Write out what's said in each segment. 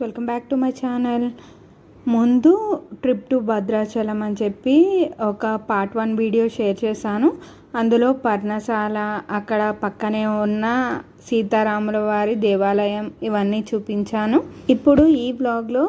Welcome back to my channel. ముందు trip to Bhadrachalam అని చెప్పి ఒక పార్ట్ వన్ వీడియో షేర్ చేశాను. అందులో పర్ణశాల అక్కడ పక్కనే ఉన్న సీతారాముల వారి దేవాలయం ఇవన్నీ చూపించాను. ఇప్పుడు ఈ బ్లాగ్లో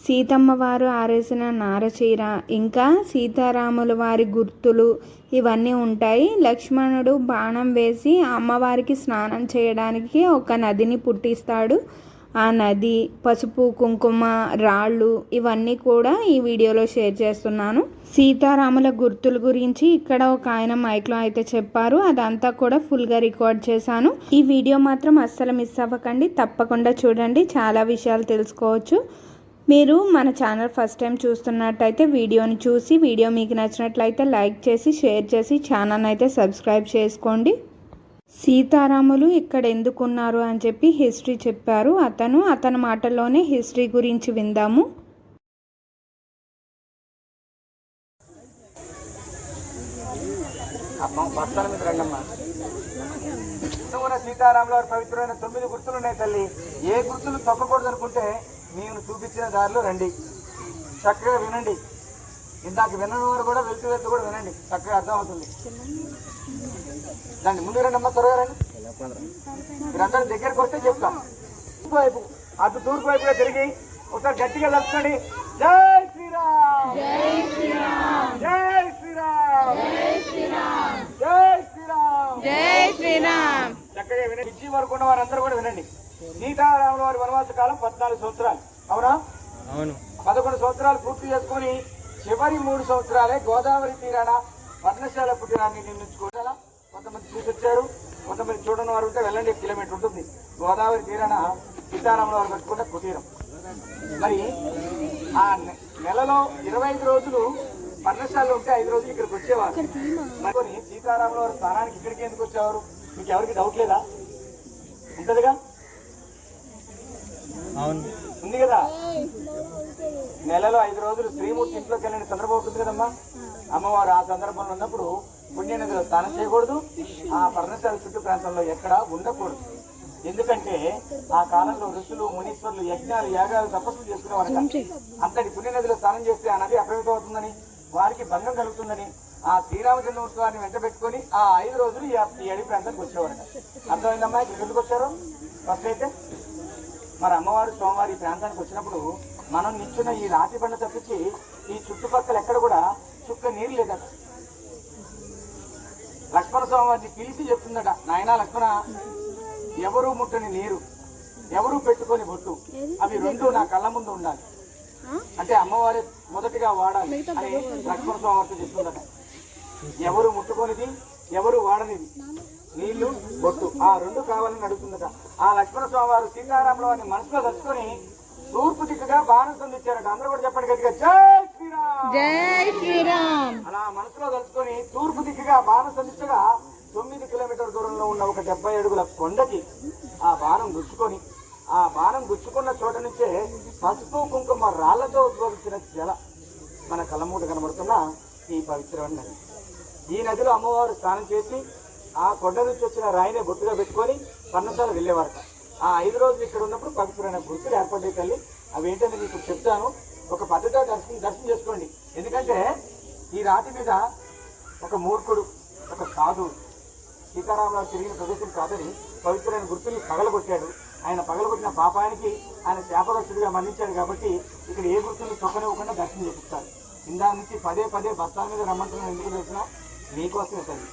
సీతమ్మ వారు ఆరేసిన నారచీర ఇంకా సీతారాముల వారి గుర్తులు ఇవన్నీ ఉంటాయి. లక్ష్మణుడు బాణం వేసి అమ్మవారికి స్నానం చేయడానికి ఒక నదిని పుట్టిస్తాడు. ఆ నది పసుపు కుంకుమ రాళ్ళు ఇవన్నీ కూడా ఈ వీడియోలో షేర్ చేస్తున్నాను. సీతారాముల గుర్తుల గురించి ఇక్కడ ఒక ఆయన మైక్లో అయితే చెప్పారు. అదంతా కూడా ఫుల్గా రికార్డ్ చేశాను. ఈ వీడియో మాత్రం అస్సలు మిస్ అవ్వకండి. తప్పకుండా చూడండి. చాలా విషయాలు తెలుసుకోవచ్చు. మీరు మన ఛానల్ ఫస్ట్ టైం చూస్తున్నట్టయితే వీడియోని చూసి వీడియో మీకు నచ్చినట్లయితే లైక్ చేసి షేర్ చేసి ఛానల్ అయితే సబ్స్క్రైబ్ చేసుకోండి. సీతారాములు ఇక్కడ ఎందుకున్నారు అని చెప్పి హిస్టరీ చెప్పారు. అతను అతని మాటల్లోనే హిస్టరీ గురించి విందాము. సీతారాములు సీతారాముల వారి పవిత్రమైన తొమ్మిది గుర్తులు ఉన్నాయి తల్లి. ఏ గుర్తులు తప్పకూడదు అనుకుంటే మేము చూపించిన దారిలో రండి. చక్కగా వినండి. ఇందాక వినని వారు కూడా వెళ్తూ వెళ్తూ కూడా వినండి. చక్కగా అర్థమవుతుంది. దాన్ని ముందు రండి అమ్మ త్వరగా రండి. మీరందరూ దగ్గరికి వస్తే చెప్తాం. వైపు అటు తూర్పు వైపుగా తిరిగి ఒకసారి గట్టిగా తలుపుకోండి జై శ్రీరామ్. జై శ్రీరామ్. జై శ్రీరామ్. జై శ్రీరామ్. జై శ్రీరామ్. చక్కగా వినండి. ఇచ్చి వరకు ఉన్న వారందరూ కూడా వినండి. సీతారాముల వారి వనవాస కాలం పద్నాలుగు సంవత్సరాలు. అవునా? అవును. పదకొండు సంవత్సరాలు పూర్తి చేసుకొని చివరి మూడు సంవత్సరాలే గోదావరి తీరాన పర్ణశాల పుట్టినాన్ని నిర్మించుకోవాలా కొంతమంది చూసి వచ్చారు కొంతమంది చూడని వారు ఉంటే వెళ్ళండి కిలోమీటర్ ఉంటుంది. గోదావరి తీరాన సీతారాముల వారు కట్టుకుంటే కుటీరం. మరి ఆ నెలలో ఇరవై ఐదు రోజులు పర్ణశాలలో ఉంటే ఐదు రోజులు ఇక్కడికి వచ్చేవారు. మరి సీతారాముల వారు స్థానానికి ఇక్కడికి ఎందుకు వచ్చేవారు? మీకు ఎవరికి డౌట్ లేదా? ఉంటదిగా? అవును. ఉంది కదా? నెలలో ఐదు రోజులు శ్రీమూర్తి ఇంట్లోకి వెళ్ళిన సందర్భం ఉంటుంది కదమ్మా? అమ్మవారు ఆ సందర్భంలో ఉన్నప్పుడు పుణ్యనదిలో స్నానం చేయకూడదు. ఆ పర్ణశాల చుట్టూ ప్రాంతంలో ఎక్కడా ఉండకూడదు. ఎందుకంటే ఆ కాలంలో ఋషులు మునీశ్వరులు యజ్ఞాలు యాగాలు తపస్సు చేసుకునేవారు అంతటి పుణ్యనదిలో స్నానం చేస్తే ఆ నది అప్రమితం అవుతుందని వారికి భంగం కలుగుతుందని ఆ శ్రీరామచంద్రమూర్తి వెంట పెట్టుకొని ఆ ఐదు రోజులు ఈ అడవి ప్రాంతానికి వచ్చేవారట. అర్థమైందమ్మా? ఇక్కడికి ఎందుకు వచ్చారు? ఫస్ట్ అయితే మరి అమ్మవారు సోమవారి ఈ ప్రాంతానికి వచ్చినప్పుడు మనం నిచ్చున్న ఈ రాతి బండ తప్పించి ఈ చుట్టుపక్కల ఎక్కడ కూడా చుక్క నీరు లేదట. లక్ష్మణ స్వామివారిని పిలిచి చెప్తుందట నాయనా లక్ష్మణ ఎవరు ముట్టని నీరు? ఎవరు పెట్టుకొని బొట్టు? అవి రెండు నా కళ్ళ ముందు ఉండాలి. అంటే అమ్మవారి మొదటిగా వాడాలి అని లక్ష్మణ స్వామివారితో చెప్తుందట. ఎవరు ముట్టుకొనిది ఎవరు వాడనిది? నీళ్ళు బొట్టు ఆ రెండు కావాలని అడుగుతుందట. ఆ లక్ష్మణ స్వామి వారు సీతారాముల వారిని మనసులో తలుచుకొని తూర్పు దిక్కుగా బాణం సంధించారట అందరూ కూడా చెప్పండి గట్టిగా జై శ్రీరామ్. అలా మనసులో తలుచుకొని తూర్పు దిక్కుగా బాణం సంధించగా తొమ్మిది కిలోమీటర్ దూరంలో ఉన్న ఒక డెబ్బై అడుగుల కొండకి ఆ బాణం గుచ్చుకొని ఆ బాణం గుచ్చుకున్న చోట నుంచే పసుపు కుంకుమ రాళ్ళతో ఉద్భవించిన జల మన కళ్ళమూట కనబడుతున్న ఈ పవిత్రమైన నది. ఈ నదిలో అమ్మవారు స్నానం చేసి ఆ కొండ నుంచి వచ్చిన రాయిని గుర్తుగా పెట్టుకొని పర్ణశాల వెళ్ళేవారట. ఆ ఐదు రోజులు ఇక్కడ ఉన్నప్పుడు పవిత్రమైన గుర్తులు ఏర్పడే తల్లి. అవి ఏంటంటే మీకు చెప్తాను. ఒక పద్ధతిగా దర్శనం దర్శనం చేసుకోండి. ఎందుకంటే ఈ రాతి మీద ఒక మూర్ఖుడు ఒక సాధువు సీతారామరావు తిరిగిన ప్రదేశం కాదని పవిత్రమైన గుర్తుల్ని పగలగొట్టాడు. ఆయన పగలగొట్టిన పాపానికి ఆయన శాపగ్రస్తుడిగా మరణించాడు కాబట్టి ఇక్కడ ఏ గుర్తుల్ని చొక్కనివ్వకుండా దర్శనం చేపిస్తారు. ఇందా నుంచి పదే పదే బస్తాల మీద రమ్మంటున్నాను. ఎందుకు తెలిసిన మీకోసమే తల్లి.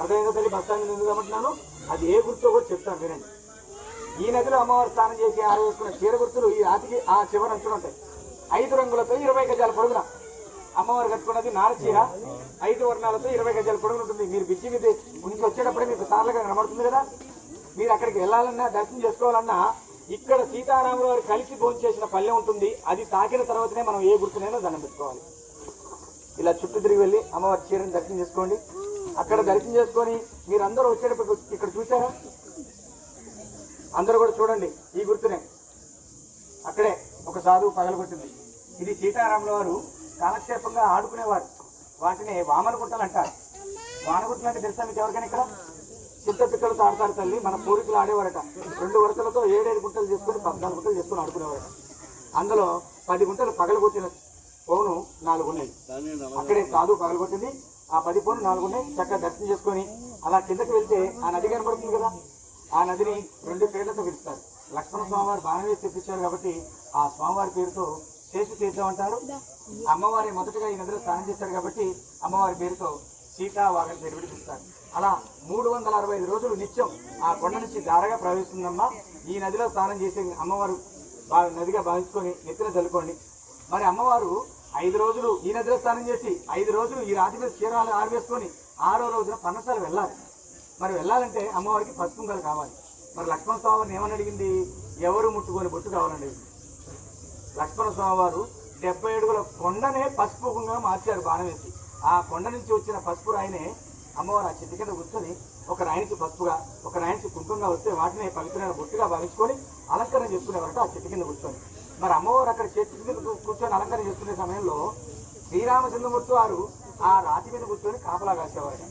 అర్థమైందా తల్లి బస్తాల మీద ఎందుకు రమ్మంటున్నాను? అది ఏ గుర్తో కూడా చెప్తాను వినండి. ఈ నదిలో అమ్మవారు స్నానం చేసి ఆరవేసుకున్న చీర గుర్తులు ఈ రాతికి ఆ చివర అంచులు ఉంటాయి. ఐదు రంగులతో ఇరవై గజాల పొడుగున. అమ్మవారు కట్టుకున్నది నారచీర ఐదు వర్ణాలతో ఇరవై గజాల పొడుగున ఉంటుంది. మీరు బిచ్చి మీద నుంచి వచ్చేటప్పుడే మీకు సార్లుగా కనబడుతుంది కదా? మీరు అక్కడికి వెళ్ళాలన్నా దర్శనం చేసుకోవాలన్నా ఇక్కడ సీతారాముల వారు కలిసి భోంచేసిన పల్లె ఉంటుంది. అది తాకిన తర్వాతనే మనం ఏ గుర్తునైనా దండం పెట్టుకోవాలి. ఇలా చుట్టూ తిరిగి వెళ్ళి అమ్మవారి చీరని దర్శనం చేసుకోండి. అక్కడ దర్శనం చేసుకొని మీరందరూ వచ్చేటప్పుడు ఇక్కడ చూసారా అందరూ కూడా చూడండి ఈ గుర్తునే. అక్కడే ఒక సాధువు పగలగొట్టింది. ఇది సీతారాముల వారు కాలక్షేపంగా ఆడుకునేవారు. వాటిని వామన గుట్టలు అంటారు. వానగుట్టలు అంటే తెలుసా మీకు ఎవరికైనా ఇక్కడ? చింత పిక్కలతో ఆడతారు తల్లి మన పూర్వీకులు ఆడేవారట. రెండు వరుసలతో ఏడేడు గుంటలు చేసుకుని పద్నాలుగు గుంటలు చేసుకుని ఆడుకునేవారట. అందులో పది గుంటలు పగలగొట్టిన ఫోను నాలుగు ఉన్నాయి. అక్కడే కాదు పగలగొట్టింది ఆ పది పౌను నాలుగు ఉన్నాయి. చక్కగా దర్శనం చేసుకొని అలా కిందకి వెళ్తే ఆ నది కనబడుతుంది కదా? ఆ నదిని రెండు పేర్లతో పిలుస్తారు. లక్ష్మణ స్వామివారు బాణం వేసి తెప్పించారు కాబట్టి ఆ స్వామివారి పేరుతో శేషు తీర్థం అంటారు అమ్మవారి మొదటగా ఈ నదిలో స్నానం చేశారు కాబట్టి అమ్మవారి పేరుతో సీతా వాగని పేరు పిలుస్తారు అలా మూడు వందల అరవై ఐదు రోజులు నిత్యం ఆ కొండ నుంచి దారగా ప్రవేశిస్తుందమ్మా ఈ నదిలో స్నానం చేసే అమ్మవారు నదిగా భావించుకొని నెత్తిన చల్లుకోండి. మరి అమ్మవారు ఐదు రోజులు ఈ నదిలో స్నానం చేసి ఐదు రోజులు ఈ రాతి మీద చీరాలు ఆరవేసుకొని ఆరో రోజున పన్నసాలు వెళ్ళాలి. మరి వెళ్ళాలంటే అమ్మవారికి పసుపు కుంకాలు కావాలి. మరి లక్ష్మణ స్వామిని ఏమని అడిగింది? ఎవరు ముట్టుకొని బొట్టు కావాలండి లక్ష్మణ స్వామి వారు డెబ్బై అడుగుల కొండనే పసుపు మార్చారు బాణం ఆ కొండ నుంచి వచ్చిన పసుపు రాయినే అమ్మవారు ఆ చెట్టు కింద కూర్చొని ఒక రాయినికి పసుపుగా ఒక రాయినికి కుంకుమగా వస్తే వాటిని పవిత్రమైన బొట్టుగా భావించుకొని అలంకరణ చేసుకునేవారు ఆ చెట్టు కింద కూర్చొని. మరి అమ్మవారు అక్కడ చెట్టు కింద కూర్చొని అలంకరణ చేసుకునే సమయంలో శ్రీరామచంద్రమూర్తి వారు ఆ రాతి మీద కూర్చొని కాపలా కాసేవారు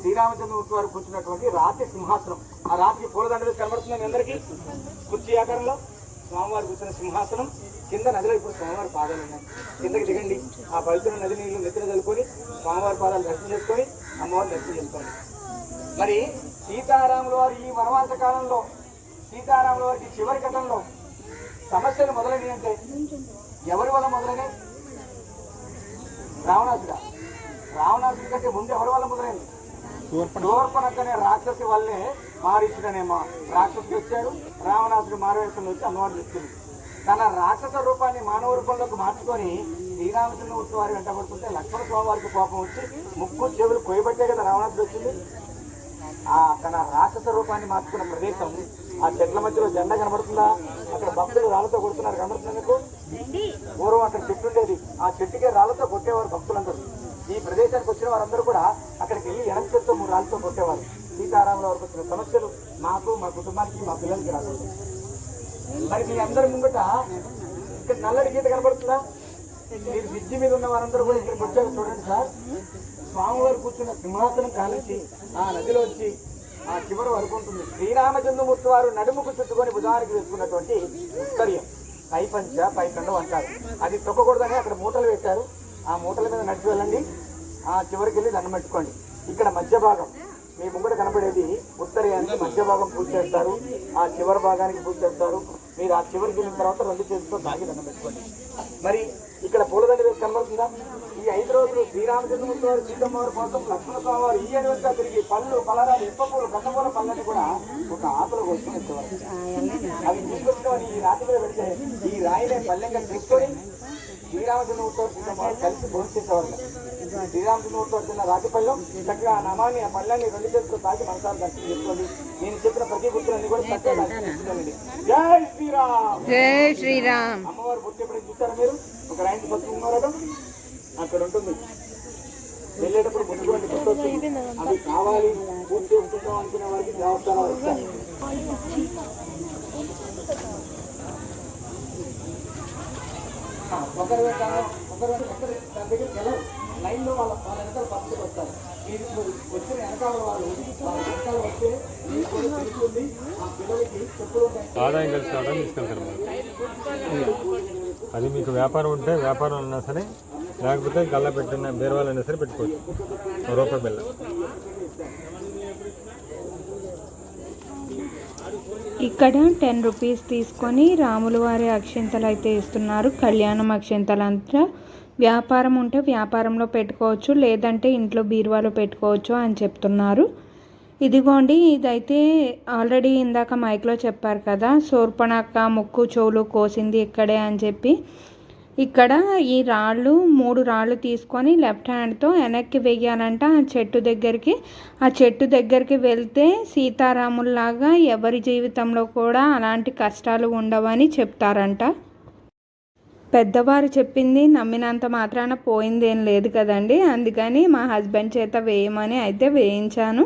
శ్రీరామచంద్రమూర్తి వారు కూర్చున్నటువంటి రాతి సింహాసనం. ఆ రాతికి పూలదండలు కనబడుతుంది అందరికీ? కుర్చీ ఆకారంలో? స్వామివారు కూర్చున్న సింహాసనం. కింద నదిలో ఇప్పుడు స్వామివారి పాదాలు ఉన్నాయి. కిందకి దిగండి. ఆ పవిత్ర నది నీళ్ళు నెత్తిన చల్లుకొని స్వామివారి పాదాలు దర్శనం చేసుకొని అమ్మవారిని దర్శనం చేసుకోండి. మరి సీతారాముల వారు ఈ వనవాస కాలంలో సీతారాముల వారికి చివరి ఘటనలో సమస్యలు మొదలైనవి అంటే ఎవరి వల్ల మొదలైనవి? రావణాసుడా. రావణాసుడి కంటే ముందు ఎవరి వల్ల మొదలైంది శూర్పణకనే రాక్షసి వల్లే మారీచుడనేమో రాక్షసుడు వచ్చాడు. రావణాసుడు మారవేషంలో వచ్చి అమ్మవారు తెచ్చింది తన రాక్షస రూపాన్ని మానవ రూపంలోకి మార్చుకొని శ్రీరామచంద్రమూర్తి వారి వెంటబడుతుంటే లక్ష్మణ స్వామి వారికి కోపం వచ్చి ముక్కు చెవులు కొయ్యబట్టే కదా రావణాసుడు వచ్చింది. ఆ తన రాక్షస రూపాన్ని మార్చుకున్న ప్రదేశం ఆ చెట్ల మధ్యలో జెండా కనబడుతుందా? అక్కడ భక్తులు రాళ్ళతో కొడుతున్నారు కనబడుతుంది మీకు పూర్వం అక్కడ చెట్టు ఉండేది. ఆ చెట్టుకే రాళ్ళతో కొట్టేవారు భక్తులందరూ. ఈ ప్రదేశానికి వచ్చిన వారందరూ కూడా అక్కడికి వెళ్ళి ఎడం చెట్టు మూడు రాళ్ళతో కొట్టేవారు. సీతారాముల వారికి వచ్చిన సమస్యలు మాకు మా కుటుంబానికి మా పిల్లలకి రాకూడదు. మరి మీ అందరి ముంగట ఇక్కడ నల్లడి గీత కనబడుతుందా? మీరు బ్రిడ్జి మీద ఉన్న వారందరూ కూడా ఇక్కడికి వచ్చారు చూడండి సార్. స్వామివారు కూర్చున్న సింహాసనం కానించి ఆ నదిలో వచ్చి ఆ చివరి వరకు ఉంటుంది. శ్రీరామచంద్రమూర్తి వారు నడుముకు చుట్టుకొని బుధానికి వేసుకున్నటువంటి ఉత్తర్యం. పై పంచ పై అంటారు. అది తొక్కకూడదని అక్కడ మూటలు పెట్టారు ఆ మూటల మీద నడిచి వెళ్ళండి. ఆ చివరికి వెళ్ళి దండం పెట్టుకోండి. ఇక్కడ మధ్య భాగం. మీ ముంగట కనపడేది ఉత్తరయానికి మధ్య భాగం పూజ చేస్తారు. ఆ చివరి భాగానికి పూజ చేస్తారు. మీరు ఆ చివరికి వెళ్ళిన తర్వాత రెండు చేతులతో తాగి దండం పెట్టుకోండి. మరి ఇక్కడ పూలదండ వేసి కనబడుతుందా? ఈ ఐదు రోజులు శ్రీరామచంద్రమూర్తి వారు సీతమ్మ వారి కోసం లక్ష్మణ స్వామి వారు ఈ అడవిగా తిరిగి పళ్ళు పలరాలు ఇప్ప పూలు గంధపూల పళ్ళని కూడా ఒక ఆకులు కొట్టుకుని వచ్చేవారు. అవి తీసుకొచ్చిన ఈ రాతి మీద పెడితే ఈ రాయినే పల్లెంగా తీసుకొని శ్రీరామచంద్రమూర్తి వారు సీతమ్మ వారు కలిసి భోజనం చేసేవారు. శ్రీరామచంద్రమూర్తి వారు తిన్న రాతి పళ్ళం చక్కగా ఆ నామాన్ని ఆ పళ్ళని రెండు చేతులతో తాకి మనసారి దర్శనం చేసుకోండి నేను చెప్పిన ప్రతి గుర్తులన్నీ కూడా చక్కగా జై శ్రీరామ్! జై శ్రీరామ్! అమ్మవారు బొట్టు ఎప్పుడైనా చూసారా మీరు? ఒక రాయించి బస్సు ఉన్నారట అక్కడ ఉంటుంది. వెళ్ళేటప్పుడు ముట్టుకోండి వస్తుంది అవి కావాలి పూర్తి ఉంటుందో అనుకునే వారికి దేవస్థానాలు వస్తాయి ఆ, ఒకరి దాని దగ్గరికి వెళ్ళరు లైన్లో వాళ్ళ వాళ్ళ వెనకాల వస్తారు. మీరు వచ్చిన వెనకాల వాళ్ళు వాళ్ళ వెనకాల వస్తే మీకు తెలుస్తుంది ఆ పిల్లలకి చెప్పులు ఉంటాయి. అది మీకు వ్యాపారం ఉంటే వ్యాపారం అన్నా సరే లేకపోతే గల్ల పెట్టిన బీరవాళ్ళు సరే పెట్టుకోవచ్చు. రూపాయి బిల్ల. ఇక్కడ టెన్ రూపీస్ తీసుకొని రాములు వారి అక్షింతలు అయితే ఇస్తున్నారు. కళ్యాణం అక్షింతలు అంతా. వ్యాపారం ఉంటే వ్యాపారంలో పెట్టుకోవచ్చు లేదంటే ఇంట్లో బీరువాలో పెట్టుకోవచ్చు అని చెప్తున్నారు. ఇదిగోండి ఇదైతే ఆల్రెడీ ఇందాక మైక్లో చెప్పారు కదా సోర్పణక్క ముక్కు చెవులు కోసింది ఇక్కడే అని చెప్పి. ఇక్కడ ఈ రాళ్ళు మూడు రాళ్ళు తీసుకొని లెఫ్ట్ హ్యాండ్తో వెనక్కి వెయ్యాలంట ఆ చెట్టు దగ్గరికి. ఆ చెట్టు దగ్గరికి వెళ్తే సీతారాముల్లాగా ఎవరి జీవితంలో కూడా అలాంటి కష్టాలు ఉండవని చెప్తారంట. పెద్దవారు చెప్పింది నమ్మినంత మాత్రాన పోయిందేం లేదు కదండి. అందుకని మా హస్బెండ్ చేత వేయమని అయితే వేయించాను.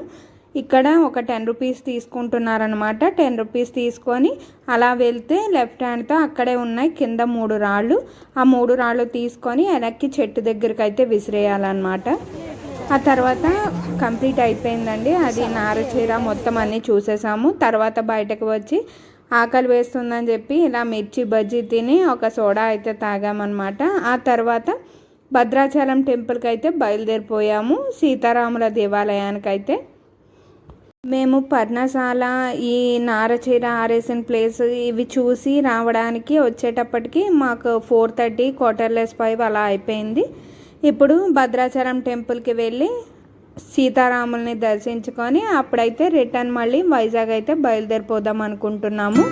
ఇక్కడ ఒక టెన్ రూపీస్ తీసుకుంటున్నారనమాట టెన్ రూపీస్ తీసుకొని అలా వెళ్తే లెఫ్ట్ హ్యాండ్తో అక్కడే ఉన్నాయి కింద మూడు రాళ్ళు. ఆ మూడు రాళ్ళు తీసుకొని వెనక్కి చెట్టు దగ్గరికి అయితే విసిరేయాలన్నమాట. ఆ తర్వాత కంప్లీట్ అయిపోయిందండి. అది నారచీర మొత్తం అన్నీ చూసేసాము. తర్వాత బయటకు వచ్చి ఆకలి వేస్తుందని చెప్పి ఇలా మిర్చి బజ్జీ తిని ఒక సోడా అయితే తాగామన్నమాట. ఆ తర్వాత భద్రాచలం టెంపుల్కి అయితే బయలుదేరిపోయాము. సీతారాముల దేవాలయానికి అయితే మేము పర్ణశాల ఈ నారచీర ఆరేసిన ప్లేస్ ఇవి చూసి రావడానికి వచ్చేటప్పటికి మాకు ఫోర్ థర్టీ క్వార్టర్లెస్ ఫైవ్ అలా అయిపోయింది. ఇప్పుడు భద్రాచలం టెంపుల్కి వెళ్ళి సీతారాముల్ని దర్శించుకొని అప్పుడైతే రిటర్న్ మళ్ళీ వైజాగ్ అయితే బయలుదేరిపోదాం అనుకుంటున్నాము.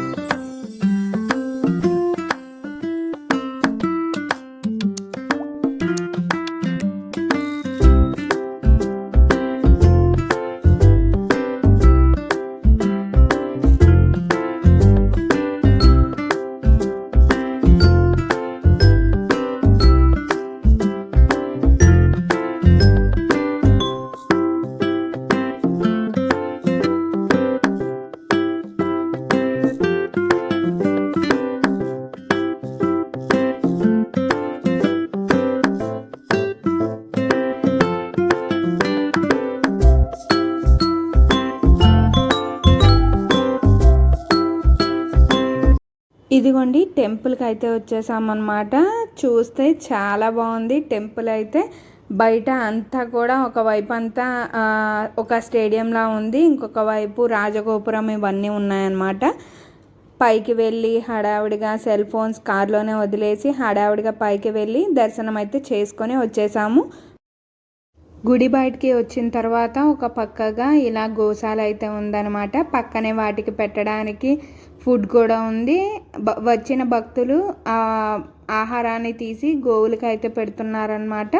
ఇదిగోండి టెంపుల్కి అయితే వచ్చేసామన్నమాట. చూస్తే చాలా బాగుంది. టెంపుల్ అయితే బయట అంతా కూడా ఒకవైపు అంతా ఒక స్టేడియంలా ఉంది. ఇంకొక వైపు రాజగోపురం ఇవన్నీ ఉన్నాయన్నమాట. పైకి వెళ్ళి హడావిడిగా సెల్ ఫోన్స్ కార్లోనే వదిలేసి హడావిడిగా పైకి వెళ్ళి దర్శనం అయితే చేసుకొని వచ్చేసాము. గుడి బయటికి వచ్చిన తర్వాత ఒక పక్కగా ఇలా గోశాల అయితే ఉందన్నమాట. పక్కనే వాటికి పెట్టడానికి ఫుడ్ కూడా ఉంది. బ- వచ్చిన భక్తులు ఆ ఆహారాన్ని తీసి గోవులకి అయితే పెడుతున్నారనమాట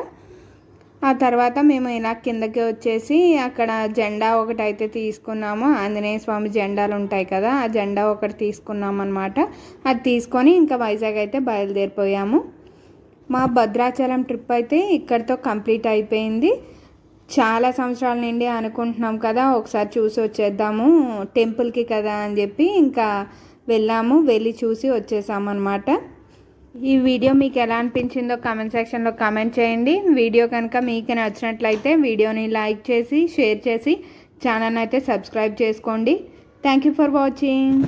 ఆ తర్వాత మేము ఇలా కిందకి వచ్చేసి అక్కడ జెండా ఒకటి అయితే తీసుకున్నాము. ఆంజనేయ స్వామి జెండాలు ఉంటాయి కదా ఆ జెండా ఒకటి తీసుకున్నాం అనమాట అది తీసుకొని ఇంకా వైజాగ్ అయితే బయలుదేరిపోయాము. మా భద్రాచలం ట్రిప్ అయితే ఇక్కడితో కంప్లీట్ అయిపోయింది. చాలా సంవత్సరాల నుండి అనుకుంటున్నాం కదా ఒకసారి చూసి వచ్చేద్దాము టెంపుల్కి కదా అని చెప్పి ఇంకా వెళ్ళాము వెళ్ళి చూసి వచ్చేసామన్నమాట. ఈ వీడియో మీకు ఎలా అనిపించిందో కామెంట్ సెక్షన్లో కామెంట్ చేయండి. వీడియో కనుక మీకు నచ్చినట్లయితే వీడియోని లైక్ చేసి షేర్ చేసి ఛానల్ అయితే సబ్స్క్రైబ్ చేసుకోండి. Thank you for watching.